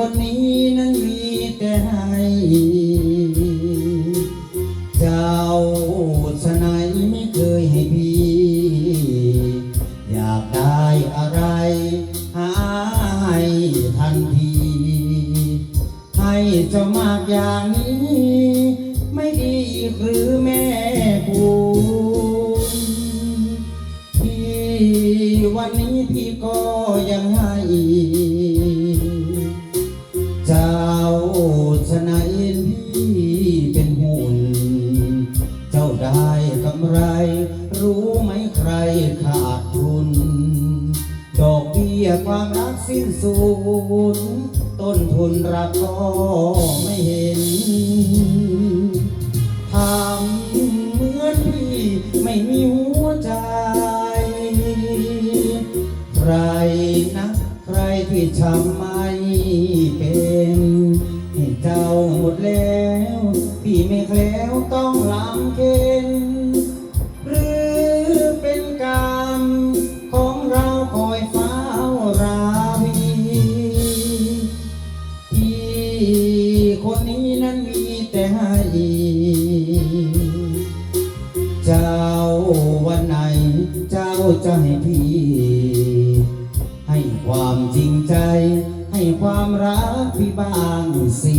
คนนี้นั้นมีแต่ให้เจ้าสนายไม่เคยให้พี่ อยากได้อะไร หาให้ทันที ให้เจ้ามากอย่างนี้ ไม่ดีหรือแม่คุณพี่วันนี้พี่ก็ยัง ชนะเอ็นพี่เป็นหุ่น เจ้าได้กำไร รู้ไหมใครขาดทุน ดอกเบี้ยความรักสิ้นสูญต้นทุนรักก็ไม่เห็นทำเหมือนพี่ไม่มีหัวใจ ใครนะ ใครที่ทำไม่เป็น เจ้าหมดแล้ว พี่ไม่แคล้วต้องลำเค็นหรือเป็นกรรมของเราคอยเฝ้าราวีพี่คนนี้นั้นมีแต่ให้เจ้าวันไหน เจ้าจะให้พี่ ให้ความจริงใจ ให้ความรักพี่บ้างสิ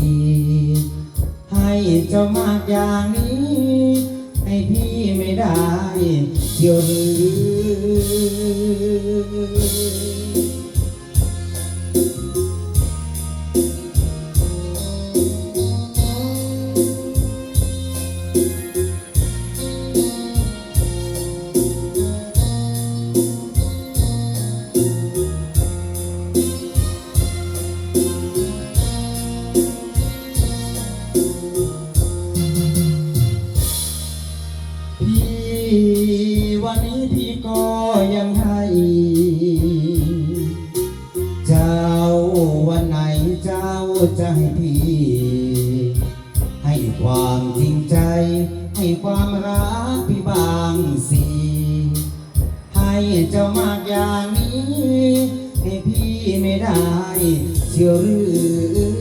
ให้เจ้ามากอย่างนี้ ให้พี่ไม่ได้เชียวหรือ วันนี้พี่ก็ยังให้ เจ้าวันไหนเจ้าจะให้พี่ ให้ความจริงใจ ให้ความรักพี่บางสิ ให้เจ้ามากอย่างนี้ ให้พี่ไม่ได้เชื่อหรือ